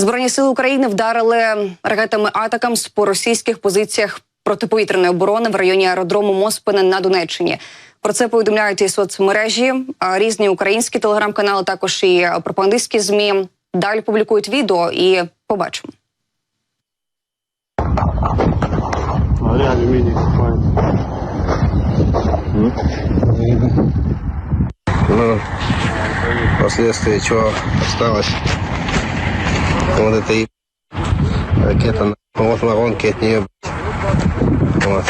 Збройні сили України вдарили ракетами Атакамс по російських позиціях протиповітряної оборони в районі аеродрому Моспине на Донеччині. Про це повідомляють і соцмережі, різні українські телеграм-канали, також і пропагандистські змі. Далі публікують відео і побачимо. Ну, последствия чего осталось. Вот это и ракета, вот воронки от нее. Вот.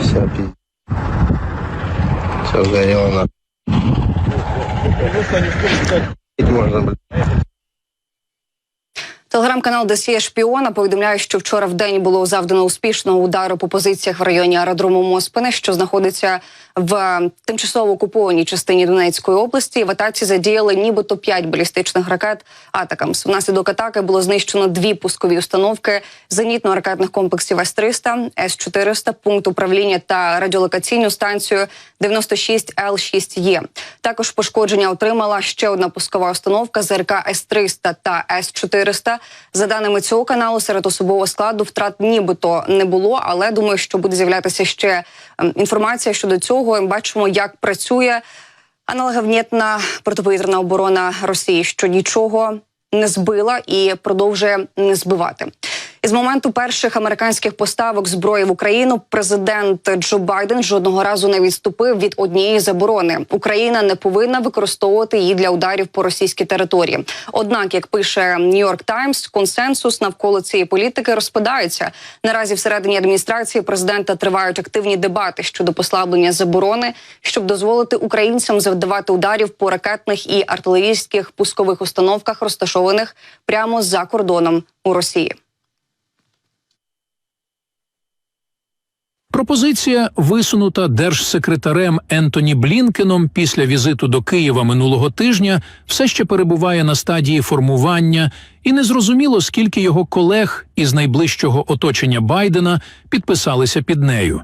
Все, пиздец. Все сгорело на. Можно, блядь. Телеграм-канал Досія Шпіона повідомляє, що вчора в день було завдано успішного удару по позиціях в районі аеродрому Моспине, що знаходиться в е, тимчасово окупованій частині Донецької області. В атаці задіяли нібито п'ять балістичних ракет Атакамс. Внаслідок атаки було знищено дві пускові установки зенітно-ракетних комплексів С-300, С-400, пункт управління та радіолокаційну станцію 96 Л-6Е. Також пошкодження отримала ще одна пускова установка ЗРК С-300 та С-400. За даними цього каналу, серед особового складу втрат нібито не було, але думаю, що буде з'являтися ще ем, інформація щодо цього. Бачимо, як працює аналоговнітна протиповітряна оборона Росії, що нічого не збила і продовжує не збивати. Із моменту перших американських поставок зброї в Україну президент Джо Байден жодного разу не відступив від однієї заборони. Україна не повинна використовувати її для ударів по російській території. Однак, як пише Нью-Йорк Таймс, консенсус навколо цієї політики розпадається. Наразі всередині адміністрації президента тривають активні дебати щодо послаблення заборони, щоб дозволити українцям завдавати ударів по ракетних і артилерійських пускових установках, розташованих прямо за кордоном у Росії. Пропозиція, висунута держсекретарем Ентоні Блінкеном після візиту до Києва минулого тижня, все ще перебуває на стадії формування, і незрозуміло, скільки його колег із найближчого оточення Байдена підписалися під нею.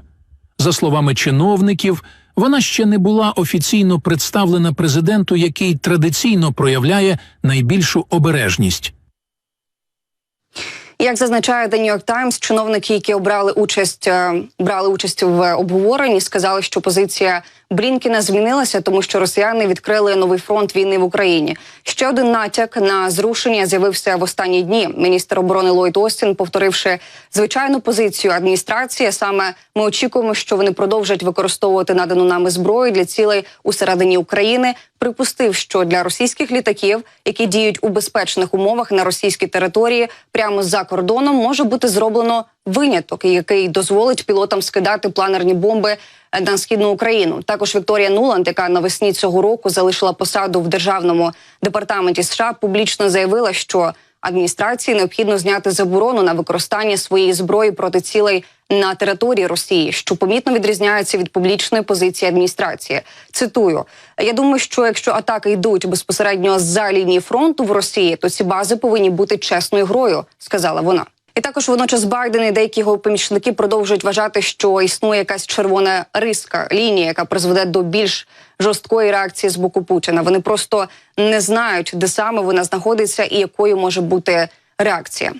За словами чиновників, вона ще не була офіційно представлена президенту, який традиційно проявляє найбільшу обережність. Як зазначає The New York Times, чиновники, які обрали участь, е, брали участь в обговоренні, сказали, що позиція Блінкіна змінилася, тому що росіяни відкрили новий фронт війни в Україні. Ще один натяк на зрушення з'явився в останні дні. Міністр оборони Ллойд Остін, повторивши звичайну позицію адміністрації. Саме ми очікуємо, що вони продовжать використовувати надану нами зброю для цілей усередині України. Припустив, що для російських літаків, які діють у безпечних умовах на російській території, прямо за кордоном, може бути зроблено виняток, який дозволить пілотам скидати планерні бомби е, на східну Україну. Також Вікторія Нуланд, яка навесні цього року залишила посаду в державному департаменті США, публічно заявила, що адміністрації необхідно зняти заборону на використання своєї зброї проти цілей на території Росії, що помітно відрізняється від публічної позиції адміністрації. Цитую: я думаю, що якщо атаки йдуть безпосередньо за лінії фронту в Росії, то ці бази повинні бути чесною грою, сказала вона. Також водночас Байден і деякі його помічники продовжують вважати, що існує якась червона риска лінія, яка призведе до більш жорсткої реакції з боку Путіна. Вони просто не знають, де саме вона знаходиться і якою може бути реакція.